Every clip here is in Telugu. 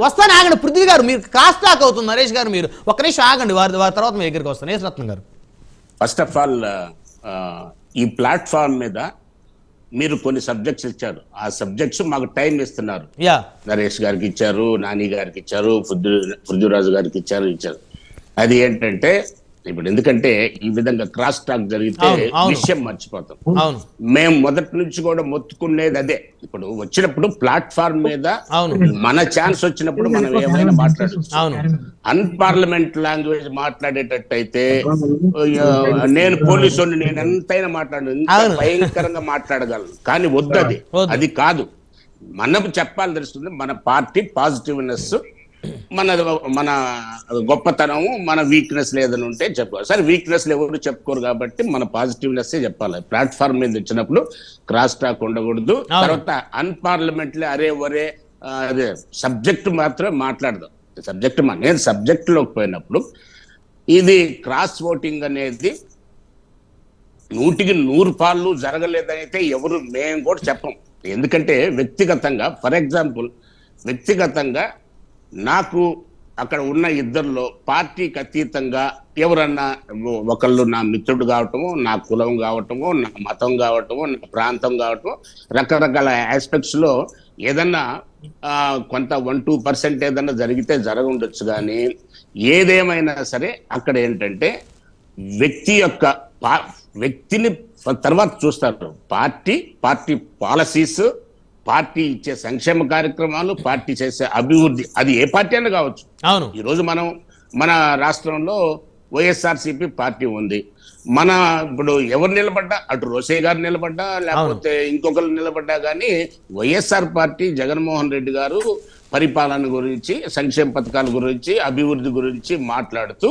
వస్తాను ఆగండి. పృథ్వీ గారు మీరు కాస్ట్ టాక్ అవుతుంది నరేష్ గారు మీరు. ఒక్క నిమిషం ఆగండి వారి వారి తర్వాత మీ దగ్గరికి వస్తాను. Yesu Ratnam garu. First of all ఈ ప్లాట్ఫామ్ మీద మీరు కొన్ని సబ్జెక్ట్స్ ఇచ్చారు. ఆ సబ్జెక్ట్స్ మాకు టైం ఇస్తున్నారు. యా. నరేష్ గారికి ఇచ్చారు నాని గారికి ఇచ్చారు పృథ్వీ పృథ్వీరాజు గారికి ఇచ్చారు ఇచ్చారు. అది ఏంటంటే ఇప్పుడు ఎందుకంటే ఈ విధంగా క్రాస్ టాక్ జరిగితే. విషయం మర్చిపోతాం. అవును. మేము మొదటి నుంచి కూడా మొత్తుకునేది అదే. ఇప్పుడు వచ్చినప్పుడు ప్లాట్ఫామ్ మీద అవును. మన ఛాన్స్ వచ్చినప్పుడు మనం ఏమైనా మాట్లాడచ్చు. అవును. అన్పార్లమెంట్ లాంగ్వేజ్ మాట్లాడేటట్టయితే నేను పోలీసు నేను ఎంతైనా మాట్లాడను. అవును. భయంకరంగా మాట్లాడగలను. కానీ వద్దది. వద్దు. అది కాదు. మనం చెప్పాలి తెలుస్తుంది మన పార్టీ పాజిటివ్నెస్ మన మన గొప్పతనం మన వీక్నెస్ లేదని ఉంటే చెప్పుకోవాలి సరే వీక్నెస్ ఎవరు చెప్పుకోరు కాబట్టి మన పాజిటివ్నెస్ చెప్పాలి. ప్లాట్ఫామ్ మీద వచ్చినప్పుడు క్రాస్ టాక్ ఉండకూడదు. తర్వాత అన్పార్లమెంట్లీ అరే ఒరే అదే సబ్జెక్ట్ మాత్రమే మాట్లాడదాం. సబ్జెక్ట్ నేను సబ్జెక్ట్లోకి పోయినప్పుడు ఇది క్రాస్ ఓటింగ్ అనేది నూటికి నూరు పాళ్ళు జరగలేదనైతే ఎవరు మేము కూడా చెప్పం. ఎందుకంటే వ్యక్తిగతంగా ఫర్ ఎగ్జాంపుల్ వ్యక్తిగతంగా నాకు అక్కడ ఉన్న ఇద్దరిలో పార్టీకి అతీతంగా ఎవరన్నా ఒకళ్ళు నా మిత్రుడు కావటము నా కులం కావటము నా మతం కావటము నా ప్రాంతం కావటము రకరకాల ఆస్పెక్ట్స్లో ఏదన్నా కొంత వన్ టూ పర్సెంట్ ఏదన్నా జరిగితే జరగుండొచ్చు కానీ ఏదేమైనా సరే అక్కడ ఏంటంటే వ్యక్తి యొక్క పా- వ్యక్తిని తర్వాత చూస్తారు. పార్టీ పార్టీ పాలసీస్ పార్టీ ఇచ్చే సంక్షేమ కార్యక్రమాలు పార్టీ చేసే అభివృద్ధి అది ఏ పార్టీ అయినా కావచ్చు. అవును. ఈ రోజు మనం మన రాష్ట్రంలో వైఎస్ఆర్సీపీ పార్టీ ఉంది. మన ఇప్పుడు ఎవరు నిలబడ్డా అటు రోసే గారు నిలబడ్డా లేకపోతే ఇంకొకరు నిలబడ్డా కానీ వైఎస్ఆర్ పార్టీ జగన్మోహన్ రెడ్డి గారు పరిపాలన గురించి సంక్షేమ పథకాల గురించి అభివృద్ధి గురించి మాట్లాడుతూ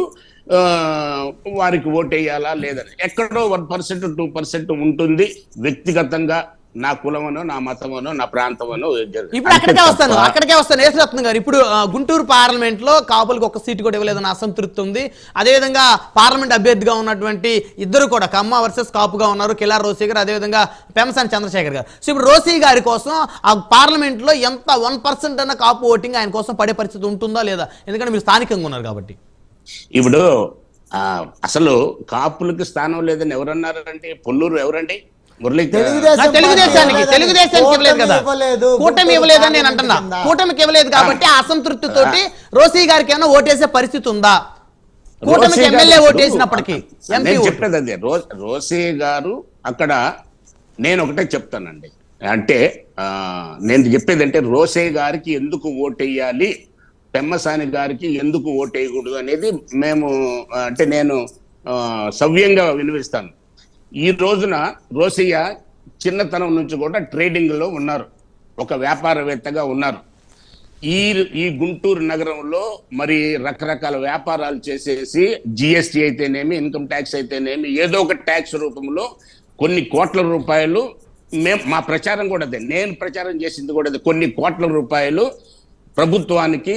వారికి ఓటేయాలా లేదని. ఎక్కడో వన్ పర్సెంట్ టూ పర్సెంట్ ఉంటుంది వ్యక్తిగతంగా. నా కులమనో నా మతమనో నా ప్రాంతమనో ఇప్పుడు అక్కడికే వస్తాను అక్కడికే వస్తాను. యేసురత్నం గారు ఇప్పుడు గుంటూరు పార్లమెంట్లో కాపులకు ఒక సీటు కూడా ఇవ్వలేదన్న అసంతృప్తి ఉంది. అదేవిధంగా పార్లమెంట్ అభ్యర్థిగా ఉన్నటువంటి ఇద్దరు కూడా కమ్మ వర్సెస్ కాపుగా ఉన్నారు కిలార్ రోసీ గారు అదేవిధంగా పెమసాని చంద్రశేఖర్ గారు. సో ఇప్పుడు రోసీ గారి కోసం ఆ పార్లమెంట్లో ఎంత వన్ పర్సెంట్ అన్న కాపు ఓటింగ్ ఆయన కోసం పడే పరిస్థితి ఉంటుందా లేదా? ఎందుకంటే మీరు స్థానికంగా ఉన్నారు కాబట్టి. ఇప్పుడు అసలు కాపులకి స్థానం లేదని ఎవరన్నారంటే పొన్నూరు ఎవరండి? తెలుగుదేశానికి తెలుగుదేశానికి ఇవ్వలేదు కదా. కూటమి ఇవ్వలేదని నేను అంటున్నా. కూటమికి ఇవ్వలేదు కాబట్టి ఆ. అసంతృప్తి తోటి రోసీ గారికి ఏమైనా ఓటేసే పరిస్థితి ఉందా? కూటమికి ఎమ్మెల్యే ఓటేసినప్పటికీ. ఎంపీ నేను ఓటు. చెప్పేది అదే. రో రోసే గారు అక్కడ నేను ఒకటే చెప్తానండి. అంటే నేను చెప్పేది అంటే రోసే గారికి ఎందుకు ఓటేయాలి? పెమ్మసాని గారికి ఎందుకు ఓటేయకూడదు అనేది మేము అంటే నేను సవ్యంగా వినిపిస్తాను ఈ రోజున రోసయ్య చిన్నతనం నుంచి కూడా ట్రేడింగ్లో ఉన్నారు. ఒక వ్యాపారవేత్తగా ఉన్నారు. ఈ ఈ గుంటూరు నగరంలో మరి రకరకాల వ్యాపారాలు చేసేసి జిఎస్టీ అయితేనేమి ఇన్కమ్ ట్యాక్స్ అయితేనేమి ఏదో ఒక ట్యాక్స్ రూపంలో కొన్ని కోట్ల రూపాయలు మేము మా ప్రచారం కూడా అదే. నేను ప్రచారం చేసింది కూడా అదే. కొన్ని కోట్ల రూపాయలు ప్రభుత్వానికి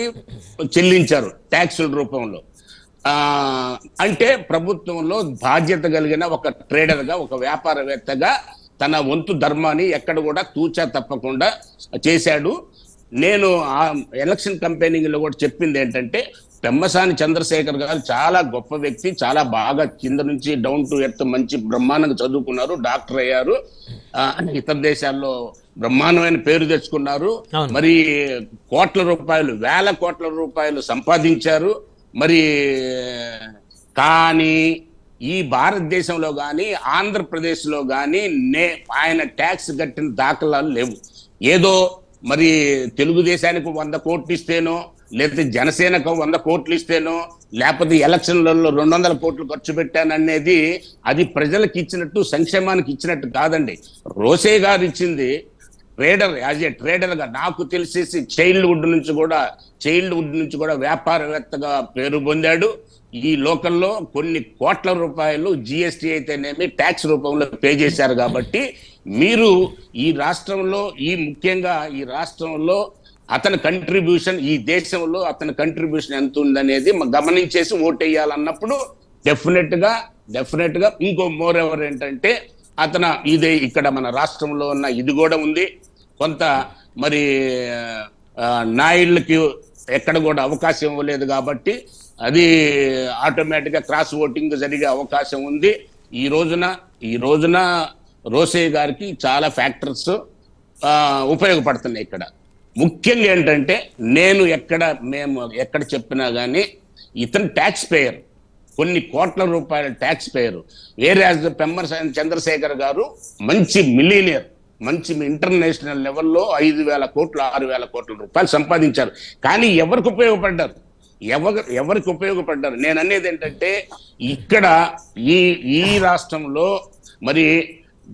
చెల్లించారు ట్యాక్సుల రూపంలో. అంటే ప్రభుత్వంలో బాధ్యత కలిగిన ఒక ట్రేడర్గా ఒక వ్యాపారవేత్తగా తన వంతు ధర్మాన్ని ఎక్కడ కూడా తూచా తప్పకుండా చేశాడు. నేను ఆ ఎలక్షన్ కంపెనీలో కూడా చెప్పింది ఏంటంటే పెమ్మసాని చంద్రశేఖర్ గారు చాలా గొప్ప వ్యక్తి చాలా బాగా కింద నుంచి డౌన్ టు ఎర్త్ మంచి బ్రహ్మాండంగా చదువుకున్నారు డాక్టర్ అయ్యారు. ఆ, ఇతర దేశాల్లో బ్రహ్మాండమైన పేరు తెచ్చుకున్నారు. మరి కోట్ల రూపాయలు వేల కోట్ల రూపాయలు సంపాదించారు. మరి కానీ ఈ భారతదేశంలో కానీ ఆంధ్రప్రదేశ్లో కానీ నే ఆయన ట్యాక్స్ కట్టిన దాఖలాలు లేవు. ఏదో మరి తెలుగుదేశానికి వంద కోట్లు ఇస్తేనో లేకపోతే జనసేనకు వంద కోట్లు ఇస్తేనో లేకపోతే ఎలక్షన్లలో రెండు వందల కోట్లు ఖర్చు పెట్టాననేది అది ప్రజలకు ఇచ్చినట్టు సంక్షేమానికి ఇచ్చినట్టు కాదండి. రోసే గారు ఇచ్చింది ట్రేడర్ యాజ్ ఏ ట్రేడర్గా నాకు తెలిసేసి చైల్డ్హుడ్ నుంచి కూడా చైల్డ్హుడ్ నుంచి కూడా వ్యాపారవేత్తగా పేరు పొందాడు. ఈ లోకల్లో కొన్ని కోట్ల రూపాయలు జిఎస్టీ అయితేనేమి ట్యాక్స్ రూపంలో పే చేశారు కాబట్టి మీరు ఈ రాష్ట్రంలో ఈ ముఖ్యంగా ఈ రాష్ట్రంలో అతని కంట్రిబ్యూషన్ ఈ దేశంలో అతని కంట్రిబ్యూషన్ ఎంత ఉందనేది గమనించేసి ఓటేయాలన్నప్పుడు డెఫినెట్గా డెఫినెట్గా ఇంకో మోర్ ఎవర్ ఏంటంటే అతను ఇదే ఇక్కడ మన రాష్ట్రంలో ఉన్న ఇది కూడా ఉంది. కొంత మరి నాయుళ్ళకి ఎక్కడ కూడా అవకాశం ఇవ్వలేదు కాబట్టి అది ఆటోమేటిక్గా క్రాస్ ఓటింగ్ జరిగే అవకాశం ఉంది. ఈ రోజున ఈ రోజున రోసయ్య గారికి చాలా ఫ్యాక్టర్స్ ఉపయోగపడుతున్నాయి ఇక్కడ. ముఖ్యంగా ఏంటంటే నేను ఎక్కడ మేము ఎక్కడ చెప్పినా కానీ ఇతను ట్యాక్స్ పేయర్ కొన్ని కోట్ల రూపాయల ట్యాక్స్ పేయర్ వేరే పెమ్మర్ చంద్రశేఖర్ గారు మంచి మిలీనియర్ మంచి ఇంటర్నేషనల్ లెవెల్లో ఐదు వేల కోట్లు ఆరు వేల కోట్ల రూపాయలు సంపాదించారు. కానీ ఎవరికి ఉపయోగపడ్డారు? ఎవరు ఎవరికి ఉపయోగపడ్డారు? నేను అనేది ఏంటంటే ఇక్కడ ఈ ఈ రాష్ట్రంలో మరి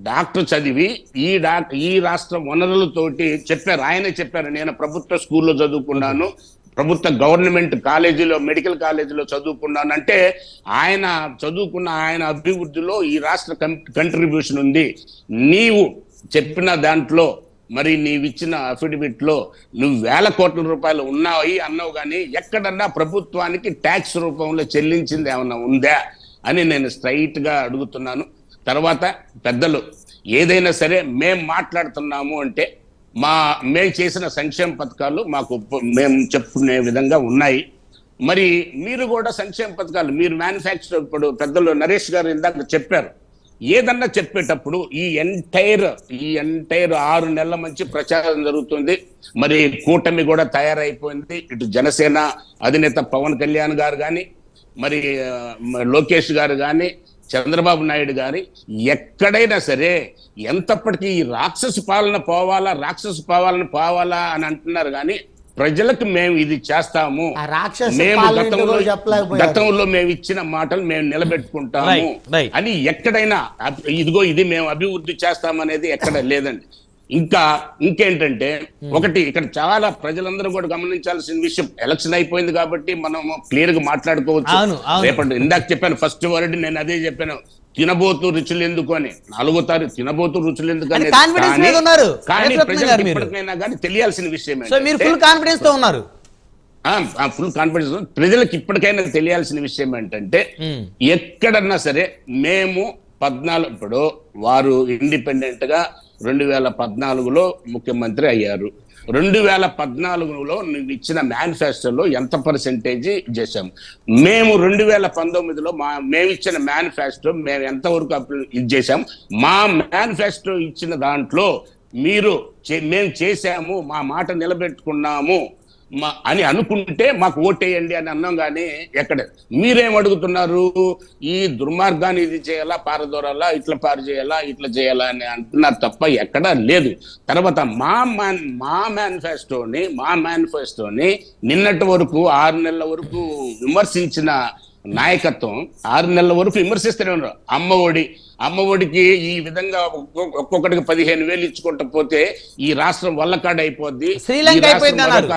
డాక్టర్ చదివి ఈ డాక్ ఈ రాష్ట్ర వనరులతోటి చెప్పారు. ఆయనే చెప్పారు నేను ప్రభుత్వ స్కూల్లో చదువుకున్నాను ప్రభుత్వ గవర్నమెంట్ కాలేజీలో మెడికల్ కాలేజీలో చదువుకున్నాను అంటే ఆయన చదువుకున్న ఆయన అభివృద్ధిలో ఈ రాష్ట్ర కంట్రిబ్యూషన్ ఉంది. నీవు చెప్పిన దాంట్లో మరి నీవిచ్చిన అఫిడవిట్లో నువ్వు వేల కోట్ల రూపాయలు ఉన్నాయి అన్నావు కానీ ఎక్కడన్నా ప్రభుత్వానికి ట్యాక్స్ రూపంలో చెల్లించింది ఏమన్నా ఉందా అని నేను స్ట్రైట్గా అడుగుతున్నాను. తర్వాత పెద్దలు ఏదైనా సరే మేం మాట్లాడుతున్నాము అంటే మా మేము చేసిన సంక్షేమ పథకాలు మాకు మేము చెప్పుకునే విధంగా ఉన్నాయి. మరి మీరు కూడా సంక్షేమ పథకాలు మీరు మ్యానుఫ్యాక్చర్ ఇప్పుడు పెద్దలు నరేష్ గారు ఇందాక చెప్పారు. ఏదన్నా చెప్పేటప్పుడు ఈ ఎంటైర్ ఈ ఎంటైర్ ఆరు నెలల మంచి ప్రచారం జరుగుతుంది. మరి కూటమి కూడా తయారైపోయింది. ఇటు జనసేన అధినేత పవన్ కళ్యాణ్ గారు కానీ మరి లోకేష్ గారు కానీ చంద్రబాబు నాయుడు గారి ఎక్కడైనా సరే ఎంతప్పటికీ ఈ రాక్షసు పాలన పోవాలా రాక్షసు పాలన పోవాలా అని అంటున్నారు కానీ ప్రజలకు మేము ఇది చేస్తాము. ఆ రాక్షస మేము గతంలో మేము ఇచ్చిన మాటలు మేము నిలబెట్టుకుంటాము. అని ఎక్కడైనా ఇదిగో ఇది మేము అభివృద్ధి చేస్తామనేది ఎక్కడ లేదండి. ఇంకా ఇంకేంటంటే ఒకటి ఇక్కడ చాలా ప్రజలందరూ కూడా గమనించాల్సిన విషయం. ఎలక్షన్ అయిపోయింది కాబట్టి మనం క్లియర్గా మాట్లాడుకోవచ్చు. రేపటి ఇందాక చెప్పాను ఫస్ట్ వర్డ్ నేను అదే చెప్పాను. తినబోతు రుచులు ఎందుకు అని నాలుగో తారీఖు తినబోతు రుచులు ఎందుకు అని కానీ- ప్రజలకు. ఇప్పటికైనా కానీ తెలియాల్సిన విషయం సో మీరు ఫుల్ కాన్ఫిడెన్స్తో ఉన్నారు ఫుల్ కాన్ఫిడెన్స్ ప్రజలకు ఇప్పటికైనా తెలియాల్సిన విషయం ఏంటంటే. ఎక్కడన్నా సరే మేము పద్నాలుగు ఇప్పుడు వారు ఇండిపెండెంట్గా రెండు వేల పద్నాలుగులో ముఖ్యమంత్రి అయ్యారు రెండు వేల పద్నాలుగులో నువ్వు ఇచ్చిన మేనిఫెస్టోలో ఎంత పర్సెంటేజ్ చేశాము? మేము రెండు వేల పంతొమ్మిదిలో మా మేము ఇచ్చిన మేనిఫెస్టో మేము ఎంతవరకు ఇది చేసాము మా మేనిఫెస్టో ఇచ్చిన దాంట్లో మీరు చే- మేము చేశాము మా మాట నిలబెట్టుకున్నాము. మా అని అనుకుంటే మాకు ఓటేయండి అని అన్నాం కానీ ఎక్కడ మీరేం అడుగుతున్నారు? ఈ దుర్మార్గాన్ని ఇది చేయాలా పారదోరాలా ఇట్లా పారు చేయాలా ఇట్లా చేయాలా అని అంటున్నారు తప్ప ఎక్కడా లేదు. తర్వాత మా మ్యాన్ మా మేనిఫెస్టోని మా మేనిఫెస్టోని నిన్నటి వరకు ఆరు నెలల వరకు విమర్శించిన నాయకత్వం ఆరు నెలల వరకు విమర్శిస్తూనే ఉన్నారు. అమ్మ ఒడి అమ్మ ఒడికి ఈ విధంగా ఒక్కొక్క- ఒక్కొక్కడికి పదిహేను వేలు ఇచ్చుకుంటూ పోతే ఈ రాష్ట్రం వల్లకాడ అయిపోద్ది శ్రీలంక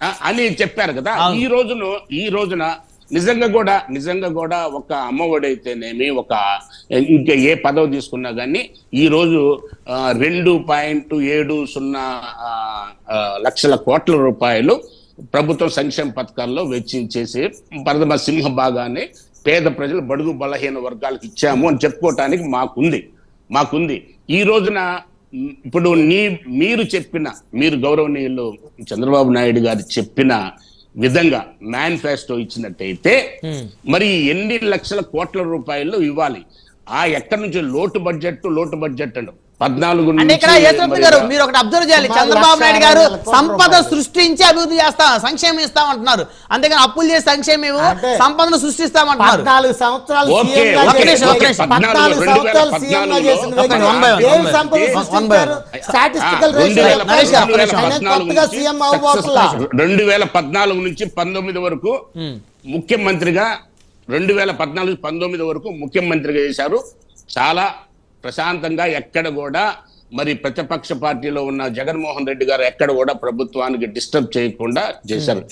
అని చెప్పారు కదా. ఈ రోజును ఈ రోజున నిజంగా కూడా నిజంగా కూడా ఒక అమ్మఒడి అయితేనేమి ఒక ఇంకా ఏ పదవి తీసుకున్నా కానీ ఈ రోజు రెండు పాయింట్ ఏడు సున్నా లక్షల కోట్ల రూపాయలు ప్రభుత్వం సంక్షేమ పథకాల్లో వెచ్చించేసి ప్రథమ సింహ భాగాన్ని పేద ప్రజలు బడుగు బలహీన వర్గాలకు ఇచ్చాము అని చెప్పుకోవటానికి మాకుంది. మాకుంది. ఈ రోజున ఇప్పుడు నీ మీరు చెప్పిన మీరు గౌరవనీయులు చంద్రబాబు నాయుడు గారు చెప్పిన విధంగా మేనిఫెస్టో ఇచ్చినట్టయితే మరి ఎన్ని లక్షల కోట్ల రూపాయలు ఇవ్వాలి? ఆ ఎక్కడి నుంచి? లోటు బడ్జెట్ లోటు బడ్జెట్ అండు పద్నాలుగు గారు మీరు ఒకటి అబ్జర్వ్ చేయాలి. చంద్రబాబు నాయుడు గారు సంపద సృష్టించి అభివృద్ధి చేస్తాం సంక్షేమం ఇస్తాం అంటున్నారు. అంతేగాని అప్పులు చేసి సంక్షేమం సంపదను సృష్టిస్తామంటున్నారు పద్నాలుగు సంవత్సరాలు రెండు వేల పద్నాలుగు నుంచి పంతొమ్మిది వరకు ముఖ్యమంత్రిగా రెండు వేల పద్నాలుగు పంతొమ్మిది వరకు ముఖ్యమంత్రిగా చేశారు. చాలా ప్రశాంతంగా ఎక్కడ కూడా మరి ప్రతిపక్ష పార్టీలో ఉన్న జగన్మోహన్ రెడ్డి గారు ఎక్కడ కూడా ప్రభుత్వానికి డిస్టర్బ్ చేయకుండా చేశారు.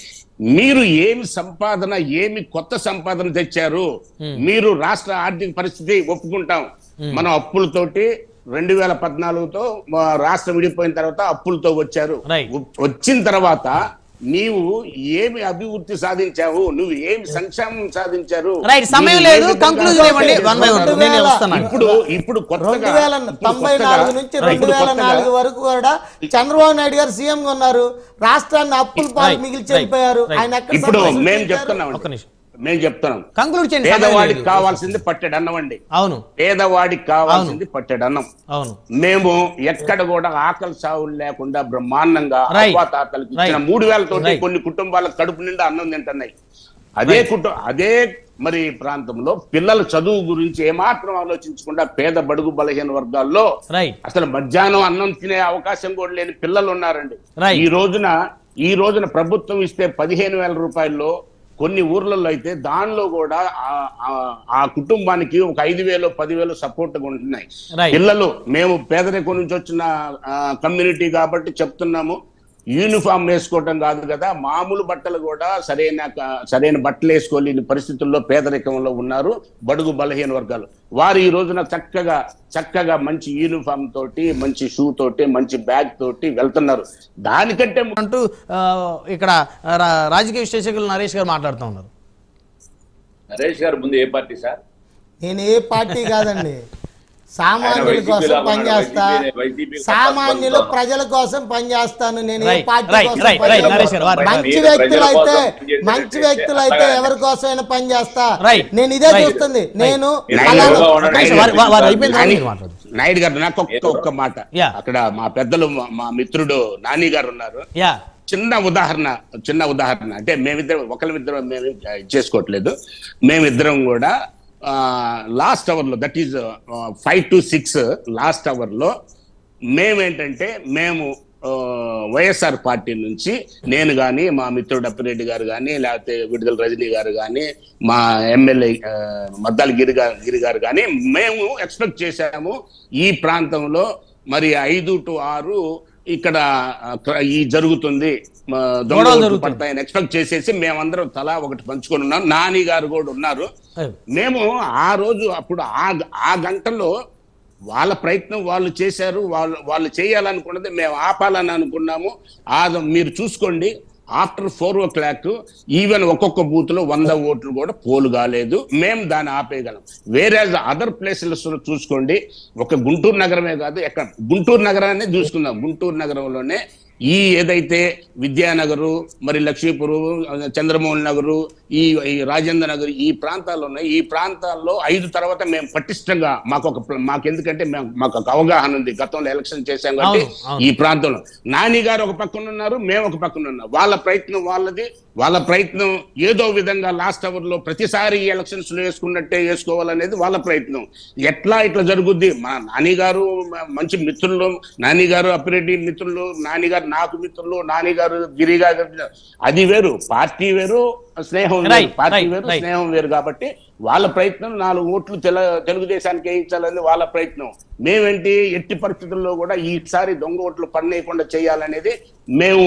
మీరు ఏమి సంపాదన ఏమి కొత్త సంపాదన తెచ్చారు మీరు రాష్ట్ర ఆర్థిక పరిస్థితి ఒప్పుకుంటాం. మనం అప్పులతోటి రెండు వేల పద్నాలుగుతో రాష్ట్రం విడిపోయిన తర్వాత అప్పులతో వచ్చారు. వచ్చిన తర్వాత నీవు ఏమి అభివృద్ధి సాధించావు? నువ్వు ఏమి సంక్షేమం సాధించారు? రైట్ సమయం లేదు కంక్లూజన్ ఇవ్వండి వన్ బై వన్ నేను వస్తున్నాను. ఇప్పుడు ఇప్పుడు కొత్తగా రెండు వేల ఇప్పుడు తొంభై కొత్తగా- నాలుగు నుంచి రెండు ఇప్పుడు వేల కొత్తగా- నాలుగు వరకు కూడా చంద్రబాబు నాయుడు గారు సీఎం గా ఉన్నారు. రాష్ట్రాన్ని అప్పుల పాలు మిగిల్చి వెళ్ళిపోయారు. ఆయన ఇప్పుడు? మేము చెప్తున్నాం ఒక్క నిమిషం. మేము చెప్తున్నాం కంక్లూడ్ చేయండి పేదవాడికి. కావాల్సింది పట్టెడు అన్నం అండి అవును పేదవాడికి కావాల్సింది పట్టెడు అన్నం అవును మేము ఎక్కడ కూడా ఆకలి సావులు లేకుండా బ్రహ్మాండంగా. అవ్వాతాతలకు ఇచ్చిన. మూడు వేల తోటి Right. కొన్ని కుటుంబాలకు కడుపు నిండా అన్నం తింటున్నాయి అదే కుటుంబం అదే మరి ప్రాంతంలో పిల్లల చదువు గురించి ఏమాత్రం ఆలోచించకుండా పేద బడుగు బలహీన వర్గాల్లో అసలు మధ్యాహ్నం అన్నం తినే అవకాశం కూడా లేని పిల్లలు ఉన్నారండి. ఈ రోజున ఈ రోజున ప్రభుత్వం ఇస్తే పదిహేను వేల రూపాయల్లో కొన్ని ఊర్లలో అయితే దానిలో కూడా ఆ- కుటుంబానికి ఒక ఐదు వేలు పదివేలు సపోర్ట్ ఉంటున్నాయి Right. పిల్లలు మేము పేదరికం నుంచి వచ్చిన కమ్యూనిటీ కాబట్టి చెప్తున్నాము యూనిఫామ్ వేసుకోవటం కాదు కదా. మామూలు బట్టలు కూడా సరైన సరైన బట్టలు వేసుకోలేని పరిస్థితుల్లో పేదరికంలో ఉన్నారు బడుగు బలహీన వర్గాలు. వారు ఈ రోజున చక్కగా చక్కగా మంచి యూనిఫామ్ తోటి మంచి షూ తోటి మంచి బ్యాగ్ తోటి వెళ్తున్నారు. దానికంటే అంటూ ఇక్కడ రా- రాజకీయ విశ్లేషకులు నరేష్ గారు మాట్లాడుతూ ఉన్నారు. నరేష్ గారు ముందు ఏ పార్టీ సార్? నేను ఏ పార్టీ కాదండి. సామాన్యుల కోసం పనిచేస్తా సామాన్యులు. ప్రజల కోసం పనిచేస్తాను నేను ఏ పార్టీ కోసం మంచి వ్యక్తులు అయితే కోసం మంచి వ్యక్తి. వ్యక్తులు అయితే ఎవరి కోసమైనా పనిచేస్తా. Right, నేను ఇదే చూస్తుంది. నేను నాయుడు గారు నాకు ఒక్క ఒక్క మాట. అక్కడ మా పెద్దలు మా- మిత్రుడు నాని గారు ఉన్నారు. యా. చిన్న ఉదాహరణ చిన్న ఉదాహరణ. అంటే మేమిద్దరం ఒకరిద్దరం మేము చేసుకోవట్లేదు. మేమిద్దరం కూడా లాస్ట్ అవర్లో that is five to six last అవర్లో మేమేంటంటే మేము వైఎస్ఆర్ పార్టీ నుంచి నేను కానీ మా మిత్రుడు అప్పిరెడ్డి గారు కానీ లేకపోతే విడుదల రజనీ గారు కానీ మా ఎమ్మెల్యే మద్దాల గిరి గారు గిరి గారు కానీ మేము ఎక్స్పెక్ట్ చేశాము ఈ ప్రాంతంలో మరి ఐదు టు ఆరు ఇక్కడ ఈ జరుగుతుంది. పడతాయని ఎక్స్పెక్ట్ చేసేసి మేమందరం తలా ఒకటి పంచుకొని ఉన్నాం. నాని గారు కూడా ఉన్నారు. మేము ఆ రోజు అప్పుడు ఆ ఆ గంటలో వాళ్ళ ప్రయత్నం వాళ్ళు చేశారు. వాళ్ళు వాళ్ళు చేయాలనుకున్నది మేము ఆపాలని అనుకున్నాము. ఆ మీరు చూసుకోండి. After four o'clock even ఒక్కొక్క బూత్లో వంద ఓట్లు కూడా పోలు కాలేదు. మేము దాన్ని ఆపేయగలం. వేరే అదర్ ప్లేసెస్ చూసుకోండి ఒక గుంటూరు నగరమే కాదు ఎక్కడ? గుంటూరు నగరాన్ని చూసుకుందాం. గుంటూరు నగరంలోనే ఈ ఏదైతే విద్యానగరు మరి లక్ష్మీపురు చంద్రమోహన్ నగరు ఈ రాజేంద్ర నగర్ ఈ ప్రాంతాల్లో ఉన్నాయి. ఈ ప్రాంతాల్లో ఐదు తర్వాత మేము పటిష్టంగా మాకు ఒక మాకు ఎందుకంటే మేము మాకు ఒక అవగాహన ఉంది. గతంలో ఎలక్షన్ చేశాం కాబట్టి. ఈ ప్రాంతంలో. నాని గారు ఒక పక్కన ఉన్నారు మేము ఒక పక్కన ఉన్నాం. వాళ్ళ ప్రయత్నం వాళ్ళది. వాళ్ళ ప్రయత్నం ఏదో విధంగా లాస్ట్ అవర్లో ప్రతిసారి ఈ ఎలక్షన్స్లో వేసుకున్నట్టే వేసుకోవాలనేది వాళ్ళ ప్రయత్నం. ఎట్లా ఇట్లా జరుగుద్ది? మా నాని గారు మంచి మిత్రులు. నాని గారు అప్పిరెడ్డి మిత్రులు. నాని గారు నాకు మిత్రులు నాని గారు గిరి గారు అది వేరు. పార్టీ వేరు స్నేహం వేరు. పార్టీ వేరు. స్నేహం వేరు కాబట్టి వాళ్ళ ప్రయత్నం నాలుగు ఓట్లు తెల తెలుగుదేశానికి వేయించాలని వాళ్ళ ప్రయత్నం. మేమేంటి ఎట్టి పరిస్థితుల్లో కూడా ఈసారి దొంగ ఓట్లు పడనేయకుండా చేయాలనేది మేము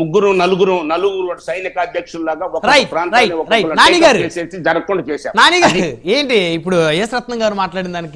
ముగ్గురు నలుగురు నలుగురు సైనిక అధ్యక్షుల్లాగా ఒక ప్రాంతాన్ని గారు. జరగకుండా చేశాం. నాని గారు ఏంటి ఇప్పుడు ఎస్ రత్నం గారు మాట్లాడిన దానికి